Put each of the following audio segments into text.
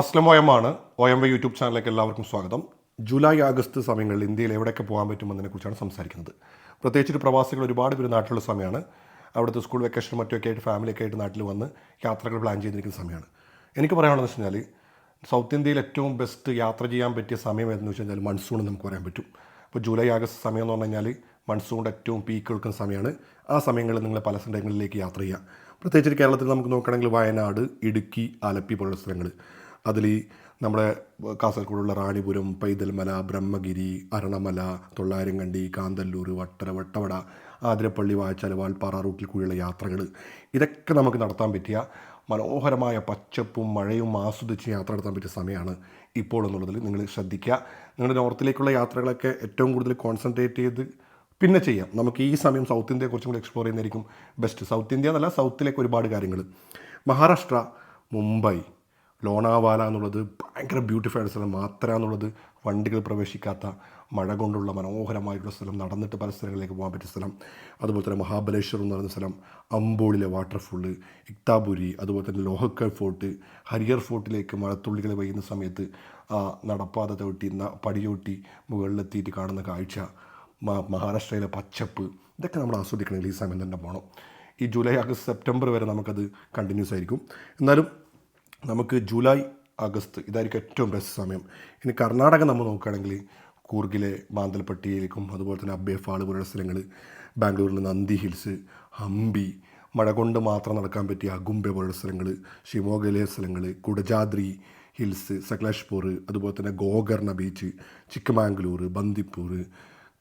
Aslam O M ആണ്. O M Y YouTube ചാനലിലേക്ക് എല്ലാവർക്കും സ്വാഗതം. ജൂലൈ ആഗസ്റ്റ് സമയങ്ങളിൽ ഇന്ത്യയിൽ എവിടെയൊക്കെ പോകാൻ പറ്റുമെന്നതിനെക്കുറിച്ചാണ് സംസാരിക്കുന്നത്. പ്രത്യേകിച്ച് പ്രവാസികൾ ഒരുപാട് പേര് നാട്ടിലുള്ള സമയമാണ്. അവിടുത്തെ സ്കൂൾ വെക്കേഷൻ മറ്റൊക്കെ ആയിട്ട് ഫാമിലിയൊക്കെ ആയിട്ട് നാട്ടിൽ വന്ന് യാത്രകൾ പ്ലാൻ ചെയ്തിരിക്കുന്ന സമയമാണ്. എനിക്ക് പറയാനുള്ളതെന്ന് വെച്ച് കഴിഞ്ഞാൽ സൗത്ത് ഇന്ത്യയിൽ ഏറ്റവും ബെസ്റ്റ് യാത്ര ചെയ്യാൻ പറ്റിയ സമയം ഏതെന്ന് വെച്ച് കഴിഞ്ഞാൽ മൺസൂൺ നമുക്ക് പറയാൻ പറ്റും. അപ്പോൾ ജൂലൈ ആഗസ്റ്റ് സമയം എന്ന് പറഞ്ഞു കഴിഞ്ഞാൽ മൺസൂണിന്റെ ഏറ്റവും പീക്ക് എടുക്കുന്ന സമയമാണ്. ആ സമയങ്ങളിൽ നിങ്ങൾ പല സ്ഥലങ്ങളിലേക്ക് യാത്ര ചെയ്യുക. പ്രത്യേകിച്ച് കേരളത്തിൽ നമുക്ക് നോക്കുകയാണെങ്കിൽ വയനാട് ഇടുക്കി ആലപ്പി പോലുള്ള സ്ഥലങ്ങൾ അതിൽ ഈ നമ്മുടെ കാസർഗോഡുള്ള റാണിപുരം പൈതൽമല ബ്രഹ്മഗിരി അരണമല തൊള്ളായിരങ്കണ്ടി കാന്തല്ലൂർ വട്ടര വട്ടവട ആതിരപ്പള്ളി വായച്ചാൽ വാൽപ്പാറ റൂട്ടിൽ കൂടിയുള്ള യാത്രകൾ. ഇതൊക്കെ നമുക്ക് നടത്താൻ പറ്റിയ മനോഹരമായ പച്ചപ്പും മഴയും ആസ്വദിച്ച് യാത്ര നടത്താൻ പറ്റിയ സമയമാണ് ഇപ്പോൾ എന്നുള്ളതിൽ നിങ്ങൾ ശ്രദ്ധിക്കുക. നിങ്ങളുടെ നോർത്തിലേക്കുള്ള യാത്രകളൊക്കെ ഏറ്റവും കൂടുതൽ കോൺസെൻട്രേറ്റ് ചെയ്ത് പിന്നെ ചെയ്യാം. നമുക്ക് ഈ സമയം സൗത്ത് ഇന്ത്യയെ കുറച്ചും കൂടി എക്സ്പ്ലോർ ചെയ്യുന്നതായിരിക്കും ബെസ്റ്റ് സൗത്ത് ഇന്ത്യ എന്നല്ല സൗത്തിലേക്ക് ഒരുപാട് കാര്യങ്ങൾ. മഹാരാഷ്ട്ര മുംബൈ ലോണാവാല എന്നുള്ളത് ഭയങ്കര ബ്യൂട്ടിഫൈഡ് സ്ഥലം. മാത്ര എന്നുള്ളത് വണ്ടികൾ പ്രവേശിക്കാത്ത മഴ കൊണ്ടുള്ള മനോഹരമായിട്ടുള്ള സ്ഥലം. നടന്നിട്ട് പല സ്ഥലങ്ങളിലേക്ക് പോകാൻ പറ്റിയ സ്ഥലം. അതുപോലെ തന്നെ മഹാബലേശ്വർ എന്ന് പറയുന്ന സ്ഥലം. അമ്പോളിലെ വാട്ടർഫോൾ ഇക്താപുരി അതുപോലെ തന്നെ ലോഹക്കൽ ഫോർട്ട് ഹരിയർ ഫോർട്ടിലേക്ക് മഴത്തുള്ളികൾ പെയ്യുന്ന സമയത്ത് നടപ്പാത ചവിട്ടി ന- പടി മുകളിലെത്തിയിട്ട് കാണുന്ന കാഴ്ച മഹാരാഷ്ട്രയിലെ പച്ചപ്പ് ഇതൊക്കെ നമ്മൾ ആസ്വദിക്കണമെങ്കിൽ ഈ സമയം തന്നെ പോകണം. ഈ ജൂലൈ ആഗസ്റ്റ് സെപ്റ്റംബർ വരെ നമുക്കത് കണ്ടിന്യൂസ് ആയിരിക്കും. എന്നാലും നമുക്ക് ജൂലൈ ആഗസ്റ്റ് ഇതായിരിക്കും ഏറ്റവും ബെസ്റ്റ് സമയം. ഇനി കർണാടക നമ്മൾ നോക്കുകയാണെങ്കിൽ കൂർഗിലെ മാന്തൽപ്പട്ടിയിലേക്കും അതുപോലെ തന്നെ അബ്ബേ ഫാൾ പോലുള്ള സ്ഥലങ്ങൾ ബാംഗ്ലൂരിൽ നന്ദി ഹിൽസ് ഹംപി മഴ കൊണ്ട് മാത്രം നടക്കാൻ പറ്റിയ അഗുംബെ പോലുള്ള സ്ഥലങ്ങൾ ഷിമോഗയിലെ സ്ഥലങ്ങൾ കുടജാദ്രി ഹിൽസ് സക്ലേഷ്പൂർ അതുപോലെ തന്നെ ഗോകർണ ബീച്ച് ചിക്കമാംഗ്ലൂർ ബന്ദിപ്പൂർ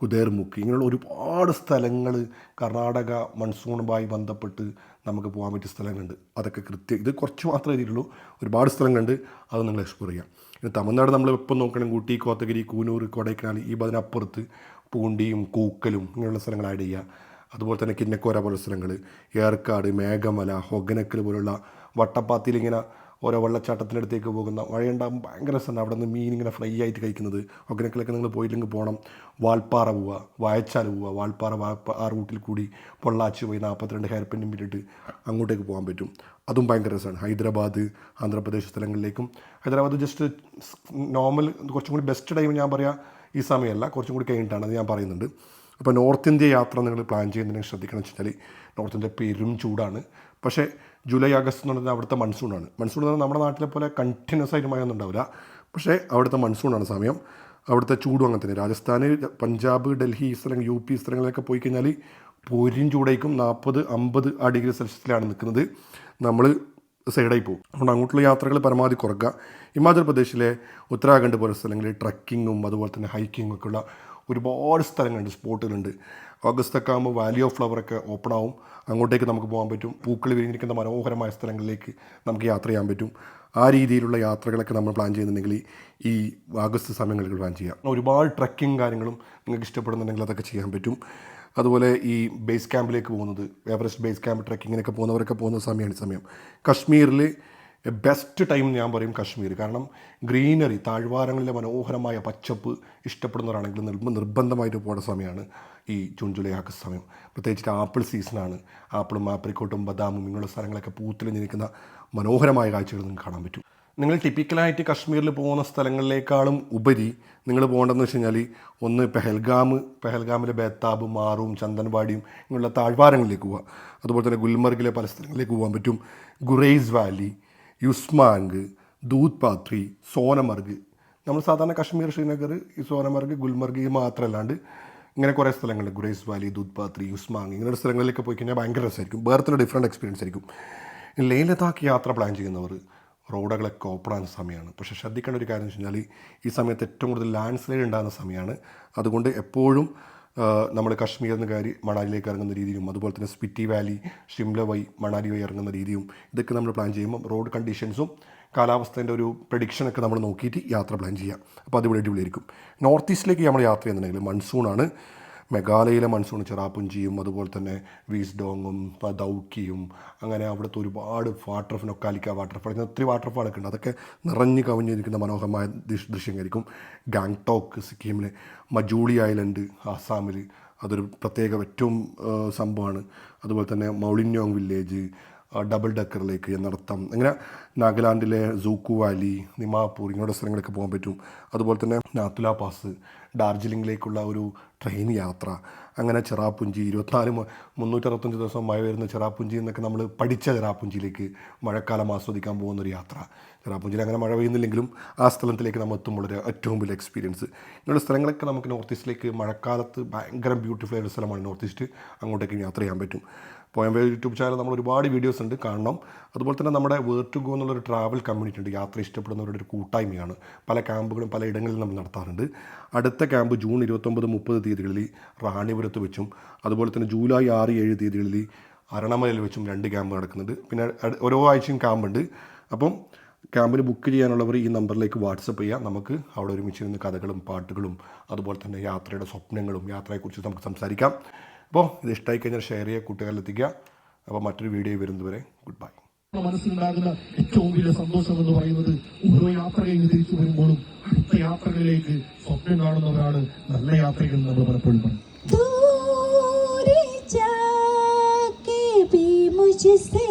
കുതേർമുക്ക് ഇങ്ങനെയുള്ള ഒരുപാട് സ്ഥലങ്ങൾ കർണാടക മൺസൂണുമായി ബന്ധപ്പെട്ട് നമുക്ക് പോകാൻ പറ്റിയ സ്ഥലങ്ങളുണ്ട്. അതൊക്കെ കൃത്യം ഇത് കുറച്ച് മാത്രമേ ഇതിലുള്ളൂ. ഒരുപാട് സ്ഥലങ്ങളുണ്ട്. അത് നിങ്ങൾ എക്സ്പ്ലോർ ചെയ്യാം. ഇനി തമിഴ്നാട് നമ്മൾ എപ്പം നോക്കണമെങ്കിൽ ഊട്ടി കോത്തഗിരി കൂനൂർ കൊടൈക്കനാൽ ഈ അതിനപ്പുറത്ത് പൂണ്ടിയും കൂക്കലും ഇങ്ങനെയുള്ള സ്ഥലങ്ങൾ ആഡ് ചെയ്യുക. അതുപോലെ തന്നെ കിന്നക്കോര പോലുള്ള സ്ഥലങ്ങൾ ഏർക്കാട് മേഘമല ഹൊഗനക്കൽ പോലുള്ള വട്ടപ്പാത്തിയിൽ ഇങ്ങനെ ഓരോ വെള്ളച്ചാട്ടത്തിന്റെ അടുത്തേക്ക് പോകുന്ന മഴയുണ്ടാകുമ്പോൾ ഭയങ്കര രസമാണ്. അവിടെ നിന്ന് മീൻ ഇങ്ങനെ ഫ്രൈ ആയിട്ട് കഴിക്കുന്നത്. ഒഗനക്കലൊക്കെ നിങ്ങൾ പോയില്ലെങ്കിൽ പോകണം. വാൽപ്പാറ പോവുക. വായച്ചാൽ പോവുക. വാൽപ്പാറ ആ റൂട്ടിൽ കൂടി പൊള്ളാച്ചി പോയി നാൽപ്പത്തിരണ്ട് ഹെയർ പിന്നും പിന്നിട്ട് അങ്ങോട്ടേക്ക് പോകാൻ പറ്റും. അതും ഭയങ്കര രസമാണ്. ഹൈദരാബാദ് ആന്ധ്രാപ്രദേശ് സ്ഥലങ്ങളിലേക്കും. ഹൈദരാബാദ് ജസ്റ്റ് നോർമൽ കുറച്ചും കൂടി ബെസ്റ്റ് ടൈം ഞാൻ പറയാം ഈ സമയമല്ല. കുറച്ചും കൂടി കഴിഞ്ഞിട്ടാണ് ഞാൻ പറയുന്നുണ്ട് അപ്പോൾ നോർത്ത് ഇന്ത്യ യാത്ര നിങ്ങൾ പ്ലാൻ ചെയ്യുന്നതിന് ശ്രദ്ധിക്കണം വെച്ചാൽ നോർത്ത് ഇന്ത്യ പെരും ചൂടാണ്. പക്ഷേ ജൂലൈ ആഗസ്റ്റ് എന്ന് പറഞ്ഞാൽ അവിടുത്തെ മൺസൂണാണ് മൺസൂൺ എന്ന് പറഞ്ഞാൽ നമ്മുടെ നാട്ടിലെ പോലെ കണ്ടിന്യൂസ് ആയിട്ട് മഴയൊന്നും ഉണ്ടാവില്ല. പക്ഷേ അവിടുത്തെ മൺസൂണാണ് സമയം. അവിടുത്തെ ചൂടും അങ്ങനെ തന്നെ. രാജസ്ഥാൻ പഞ്ചാബ് ഡൽഹി ഈ സ്ഥലങ്ങൾ യു പി സ്ഥലങ്ങളിലൊക്കെ പോയി കഴിഞ്ഞാൽ പൊരിയും ചൂടേക്കും നാൽപ്പത് അമ്പത് ആ ഡിഗ്രി സെൽഷ്യസിലാണ് നിൽക്കുന്നത്. നമ്മൾ സൈഡായി പോകും. അതുകൊണ്ട് അങ്ങോട്ടുള്ള യാത്രകൾ പരമാവധി കുറക്കുക. ഹിമാചൽ പ്രദേശിലെ ഉത്തരാഖണ്ഡ് പോലെ സ്ഥലങ്ങളിൽ ട്രക്കിങ്ങും അതുപോലെ തന്നെ ഹൈക്കിങ്ങും ഒക്കെ ഉള്ള ഒരുപാട് സ്ഥലങ്ങളുണ്ട് സ്പോട്ടുകളുണ്ട്. ഓഗസ്റ്റ് ഒക്കെ ആകുമ്പോൾ വാലി ഓഫ് ഫ്ലവറൊക്കെ ഓപ്പൺ ആവും. അങ്ങോട്ടേക്ക് നമുക്ക് പോകാൻ പറ്റും. പൂക്കൾ വിരിഞ്ഞിരിക്കുന്ന മനോഹരമായ സ്ഥലങ്ങളിലേക്ക് നമുക്ക് യാത്ര ചെയ്യാൻ പറ്റും. ആ രീതിയിലുള്ള യാത്രകളൊക്കെ നമ്മൾ പ്ലാൻ ചെയ്യുന്നുണ്ടെങ്കിൽ ഈ ആഗസ്റ്റ് സമയങ്ങളിൽ പ്ലാൻ ചെയ്യാം. ഒരുപാട് ട്രക്കിങ് കാര്യങ്ങളും നിങ്ങൾക്ക് ഇഷ്ടപ്പെടുന്നുണ്ടെങ്കിൽ അതൊക്കെ ചെയ്യാൻ പറ്റും. അതുപോലെ ഈ ബേസ് ക്യാമ്പിലേക്ക് പോകുന്നത് എവറസ്റ്റ് ബേസ് ക്യാമ്പ് ട്രക്കിങ്ങിനൊക്കെ പോകുന്നവരൊക്കെ പോകുന്ന സമയമാണ് സമയം. കശ്മീരിൽ ബെസ്റ്റ് ടൈം ഞാൻ പറയും കാശ്മീർ. കാരണം ഗ്രീനറി താഴ്വാരങ്ങളിലെ മനോഹരമായ പച്ചപ്പ് ഇഷ്ടപ്പെടുന്നവരാണെങ്കിൽ നിർബ നിർബന്ധമായിട്ട് പോകേണ്ട സമയമാണ് ഈ ജൂൺ ജൂലൈ ആഗസ്റ്റ് സമയം. പ്രത്യേകിച്ച് ആപ്പിൾ സീസണാണ് ആപ്പിളും ആപ്രിക്കോട്ടും ബദാമും ഇങ്ങനെയുള്ള സ്ഥലങ്ങളൊക്കെ പൂത്തിലിഞ്ഞ് നിൽക്കുന്ന മനോഹരമായ കാഴ്ചകൾ നിങ്ങൾക്ക് കാണാൻ പറ്റും. നിങ്ങൾ ടിപ്പിക്കലായിട്ട് കശ്മീരിൽ പോകുന്ന സ്ഥലങ്ങളിലേക്കാളും ഉപരി നിങ്ങൾ പോകേണ്ടതെന്ന് വെച്ച് കഴിഞ്ഞാൽ ഒന്ന് പെഹൽഗാം പെഹൽഗാമിലെ ബേത്താബ് മാറും ചന്ദൻവാടിയും ഇങ്ങനെയുള്ള താഴ്വാരങ്ങളിലേക്ക് പോവാം അതുപോലെ തന്നെ ഗുൽമർഗിലെ പല സ്ഥലങ്ങളിലേക്ക് പോകാൻ പറ്റും. ഗുറൈസ് വാലി യുസ്മാങ്ക് ദൂത് പാത്രി സോനമർഗ്. നമ്മൾ സാധാരണ കശ്മീർ ശ്രീനഗർ ഈ സോനമർഗ് ഗുൽമർഗ് ഇത് മാത്രമല്ലാണ്ട് ഇങ്ങനെ കുറേ സ്ഥലങ്ങൾ ഗുരേസ് വാലി ദൂത് പാത്രി യുസ്മാങ് ഇങ്ങനെയുള്ള സ്ഥലങ്ങളിലൊക്കെ പോയി കഴിഞ്ഞാൽ ഭയങ്കര രസമായിരിക്കും. വേറെ ഡിഫറെന്റ് എക്സ്പീരിയൻസ് ആയിരിക്കും. ലേ ലതാക്ക് യാത്ര പ്ലാൻ ചെയ്യുന്നവർ റോഡുകളൊക്കെ ഓപ്പൺ ആകുന്ന സമയമാണ്. പക്ഷേ ശ്രദ്ധിക്കേണ്ട ഒരു കാര്യം എന്ന് വെച്ച് കഴിഞ്ഞാൽ ഈ സമയത്ത് ഏറ്റവും കൂടുതൽ ലാൻഡ് സ്ലൈഡ് ഉണ്ടാകുന്ന സമയമാണ്. അതുകൊണ്ട് എപ്പോഴും നമ്മൾ കശ്മീരിൽ നിന്ന് കയറി മണാലിയിലേക്ക് ഇറങ്ങുന്ന രീതിയും അതുപോലെ തന്നെ സ്പിറ്റി വാലി ഷിംല വൈ മണാലി വഴി ഇറങ്ങുന്ന രീതിയും ഇതൊക്കെ നമ്മൾ പ്ലാൻ ചെയ്യുമ്പോൾ റോഡ് കണ്ടീഷൻസും കാലാവസ്ഥേന്റെ ഒരു പ്രഡിക്ഷനൊക്കെ നമ്മൾ നോക്കിയിട്ട് യാത്ര പ്ലാൻ ചെയ്യാം. അപ്പോൾ അത് അടിപൊളിയായിരിക്കും. നോർത്ത് ഈസ്റ്റിലേക്ക് നമ്മൾ യാത്ര ചെയ്യുന്നുണ്ടെങ്കിൽ മൺസൂണാണ് മെഘാലയയിലെ മൺസൂൺ ചെറാപ്പുഞ്ചിയും അതുപോലെ തന്നെ വീസ്ഡോങ്ങും ദൗക്കിയും അങ്ങനെ അവിടുത്തെ ഒരുപാട് വാട്ടർഫാൾ നൊക്കാലിക്ക വാട്ടർഫാൾ ഇങ്ങനെ ഒത്തിരി വാട്ടർഫാളൊക്കെ ഉണ്ട്. അതൊക്കെ നിറഞ്ഞു കവിഞ്ഞിരിക്കുന്ന മനോഹരമായ ദൃശ് ദൃശ്യമായിരിക്കും ഗാങ്ടോക്ക് സിക്കിമിൽ മജൂളി ഐലൻഡ് ആസാമിൽ അതൊരു പ്രത്യേക ഏറ്റവും സംഭവമാണ്. അതുപോലെ തന്നെ മൗളിന്യോങ് വില്ലേജ് ഡബിൾ ഡക്കറിലേക്ക് നടത്താം അങ്ങനെ നാഗാലാൻഡിലെ സൂക്കു വാലി നിമാപൂർ ഇങ്ങനെയുള്ള സ്ഥലങ്ങളൊക്കെ പോകാൻ പറ്റും. അതുപോലെ തന്നെ നാത്തുല പാസ് ഡാർജിലിംഗിലേക്കുള്ള ഒരു ട്രെയിൻ യാത്ര. അങ്ങനെ ചെറാപ്പുഞ്ചി ഇരുപത്തിനാല് മുന്നൂറ്ററുപത്തഞ്ച് ദിവസം മഴ വരുന്ന ചെറാപ്പുഞ്ചി എന്നൊക്കെ നമ്മൾ പഠിച്ച ചെറാപ്പുഞ്ചിയിലേക്ക് മഴക്കാലം ആസ്വദിക്കാൻ പോകുന്ന ഒരു യാത്ര. ചെറാപ്പുഞ്ചിയിൽ അങ്ങനെ മഴ പെയ്യുന്നില്ലെങ്കിലും ആ സ്ഥലത്തിലേക്ക് നമ്മൾ എത്തുമ്പോൾ ഒരു ഏറ്റവും വലിയ എക്സ്പീരിയൻസ് ഇങ്ങനെയുള്ള സ്ഥലങ്ങളൊക്കെ നമുക്ക് നോർത്ത് ഈസ്റ്റിലേക്ക് മഴക്കാലത്ത് ഭയങ്കര ബ്യൂട്ടിഫുൾ ആയ സ്ഥലമാണ് നോർത്ത് ഈസ്റ്റ് അങ്ങോട്ടേക്ക് യാത്ര ചെയ്യാൻ പറ്റും. പോയമ്പേ യൂട്യൂബ് ചാനൽ നമ്മൾ ഒരുപാട് വീഡിയോസ് ഉണ്ട് കാണണം. അതുപോലെ തന്നെ നമ്മുടെ വേർ ടു ഗോ എന്നുള്ളൊരു ട്രാവൽ കമ്മ്യൂണിറ്റി ഉണ്ട്. യാത്ര ഇഷ്ടപ്പെടുന്നവരുടെ ഒരു കൂട്ടായ്മയാണ്. പല ക്യാമ്പുകളും പല ഇടങ്ങളിലും നമ്മൾ നടത്താറുണ്ട്. അടുത്ത ക്യാമ്പ് ജൂൺ ഇരുപത്തൊമ്പത് മുപ്പത് തീയതികളിൽ റാണിപുരത്ത് വെച്ചും അതുപോലെ തന്നെ ജൂലൈ ആറ് ഏഴ് തീയതികളിൽ അരണമലയിൽ വെച്ചും രണ്ട് ക്യാമ്പ് നടക്കുന്നുണ്ട്. പിന്നെ ഓരോ ആഴ്ചയും ക്യാമ്പുണ്ട്. അപ്പം ക്യാമ്പിന് ബുക്ക് ചെയ്യാനുള്ളവർ ഈ നമ്പറിലേക്ക് വാട്സപ്പ് ചെയ്യുക നമുക്ക് അവിടെ ഒരുമിച്ച് നിന്ന് കഥകളും പാട്ടുകളും അതുപോലെ തന്നെ യാത്രയുടെ സ്വപ്നങ്ങളും യാത്രയെക്കുറിച്ച് നമുക്ക് സംസാരിക്കാം. അപ്പോൾ ഇത് ഇഷ്ടമായി കഴിഞ്ഞാൽ ഷെയർ ചെയ്യുക കൂട്ടുകാരിലെത്തിക്കുക. അപ്പോൾ മറ്റൊരു വീഡിയോ വരുന്നതുവരെ ഗുഡ് ബൈ. മനസ്സിലുണ്ടാകുന്ന ഏറ്റവും വലിയ സന്തോഷം എന്ന് പറയുന്നത് ഓരോ യാത്ര കഴിഞ്ഞ് തിരിച്ചു വരുമ്പോഴും അടുത്ത യാത്രകളിലേക്ക് സ്വപ്നം കാണുന്നവരാണ് നല്ല യാത്രികൾ എന്ന് നമ്മൾ പലപ്പോഴും പറയും दूर जाके भी मुझसे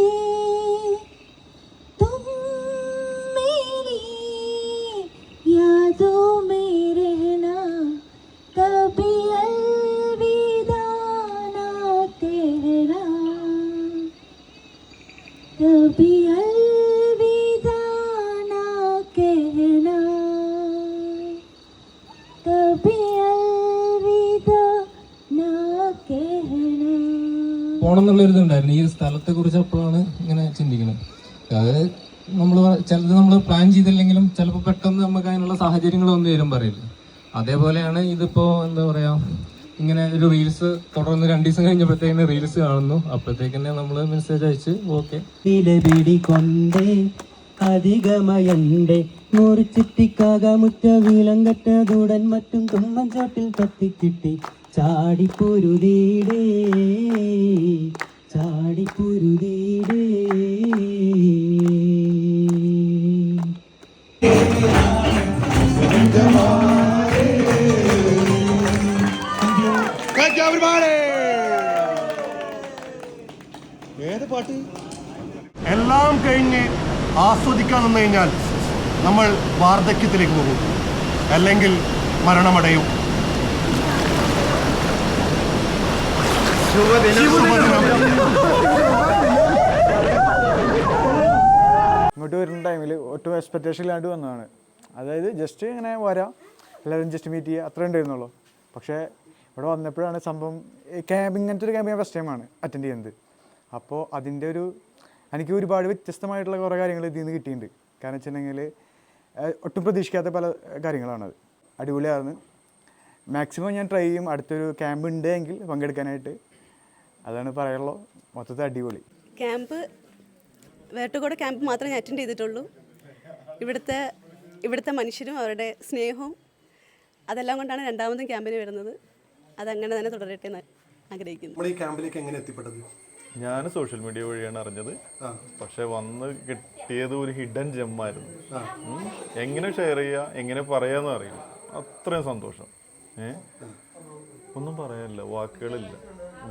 പോണം എന്നുള്ളൊരു ഇതുണ്ടായിരുന്നു ഈ ഒരു സ്ഥലത്തെ കുറിച്ച് അപ്പോഴാണ് ഇങ്ങനെ ചിന്തിക്കുന്നത് അത് നമ്മൾ ചിലത് നമ്മൾ പ്ലാൻ ചെയ്തില്ലെങ്കിലും ചിലപ്പോൾ പെട്ടെന്ന് നമുക്ക് അതിനുള്ള സാഹചര്യങ്ങൾ വന്നു തരും പറയില്ല അതേപോലെയാണ് ഇതിപ്പോ എന്താ പറയുക ഇങ്ങനെ ഒരു റീൽസ് തുടർന്ന് രണ്ട് ദിവസം കഴിഞ്ഞപ്പോഴത്തേക്കിന് റീൽസ് കാണുന്നു. അപ്പോഴത്തേക്കിനെ നമ്മൾ മെസ്സേജ് അയച്ച് ഓക്കെ അധികമയണ്ടേ. അധികമയണ്ടേ മുറിച്ചിട്ടിക്കാക മുറ്റ വിലങ്കട്ടതുടൻ മറ്റും തുമ്മൻചോട്ടിൽ കത്തിക്കിട്ടി. ചാടിപ്പൊരുതീടേ ചാടിപ്പൊരുതീടേ എല്ലാം കഴിഞ്ഞ് ആസ്വദിക്കാൻ നിന്ന് കഴിഞ്ഞാൽ നമ്മൾ വാർദ്ധക്യത്തിലേക്ക് പോകും. അല്ലെങ്കിൽ മരണമടയും. ഇങ്ങോട്ട് വരുന്ന ടൈമിൽ ഒട്ടും എക്സ്പെക്റ്റേഷൻ ഇല്ലാണ്ട് വന്നതാണ്. അതായത് ജസ്റ്റ് ഇങ്ങനെ വരാം. എല്ലാവരും ജസ്റ്റ് മീറ്റ് ചെയ്യുക. അത്രേ ഉണ്ടായിരുന്നുള്ളൂ. പക്ഷേ ഇവിടെ വന്നപ്പോഴാണ് സംഭവം ക്യാമ്പ് ഇങ്ങനത്തെ ഒരു ക്യാമ്പ് ഞാൻ ഫസ്റ്റ് ടൈമാണ് അറ്റൻഡ് ചെയ്യുന്നത്. അപ്പോൾ അതിന്റെ ഒരു എനിക്ക് ഒരുപാട് വ്യത്യസ്തമായിട്ടുള്ള കുറേ കാര്യങ്ങൾ ഇതിൽ നിന്ന് കിട്ടിയിട്ടുണ്ട്. കാരണം വെച്ചിട്ടുണ്ടെങ്കിൽ ഒട്ടും പ്രതീക്ഷിക്കാത്ത പല കാര്യങ്ങളാണത് അടിപൊളിയായിരുന്നു. മാക്സിമം ഞാൻ ട്രൈ ചെയ്യും. അടുത്തൊരു ക്യാമ്പ് ഉണ്ടെങ്കിൽ പങ്കെടുക്കാനായിട്ട്. അതാണ് പറയുള്ളൂ മൊത്തത്തിൽ അടിപൊളി. ക്യാമ്പ് വേട്ടുകോട് ക്യാമ്പ് മാത്രമേ ഞാൻ അറ്റൻഡ് ചെയ്തിട്ടുള്ളൂ. ഇവിടുത്തെ ഇവിടുത്തെ മനുഷ്യരും അവരുടെ സ്നേഹവും അതെല്ലാം കൊണ്ടാണ് രണ്ടാമതും ക്യാമ്പിന് വരുന്നത്. അതങ്ങനെ തന്നെ തുടരട്ടെ എന്ന് ആഗ്രഹിക്കുന്നു. നമ്മൾ ഈ ക്യാമ്പിലേക്ക് എങ്ങനെ എത്തിപ്പെട്ടത്? ഞാൻ സോഷ്യൽ മീഡിയ വഴിയാണ് അറിഞ്ഞത്. പക്ഷെ വന്ന് കിട്ടിയത് ഒരു ഹിഡൻ ജെമ്മായിരുന്നു. എങ്ങനെ ഷെയർ ചെയ്യുക എങ്ങനെ പറയാന്ന് അറിയില്ല. അത്രയും സന്തോഷം. ഏ? ഒന്നും പറയാനില്ല വാക്കുകളില്ല.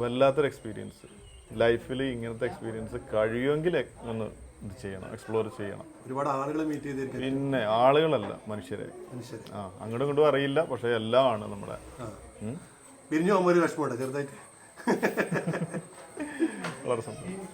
വല്ലാത്തൊരു എക്സ്പീരിയൻസ് ലൈഫിൽ ഇങ്ങനത്തെ എക്സ്പീരിയൻസ് കഴിയുമെങ്കിൽ ഒന്ന് ഇത് ചെയ്യണം എക്സ്പ്ലോർ ചെയ്യണം. ഒരുപാട് ആളുകളെ മീറ്റ് ചെയ്തിരിക്കും. പിന്നെ ആളുകളല്ല മനുഷ്യരെ. ആ അങ്ങോട്ടും ഇങ്ങോട്ടും അറിയില്ല പക്ഷെ എല്ലാം ആണ് നമ്മുടെ. പിരിഞ്ഞു പോകുമ്പോൾ ഒരു വിഷമമുണ്ട് ചെറുതായിട്ട്. വളരെ സന്തോഷം.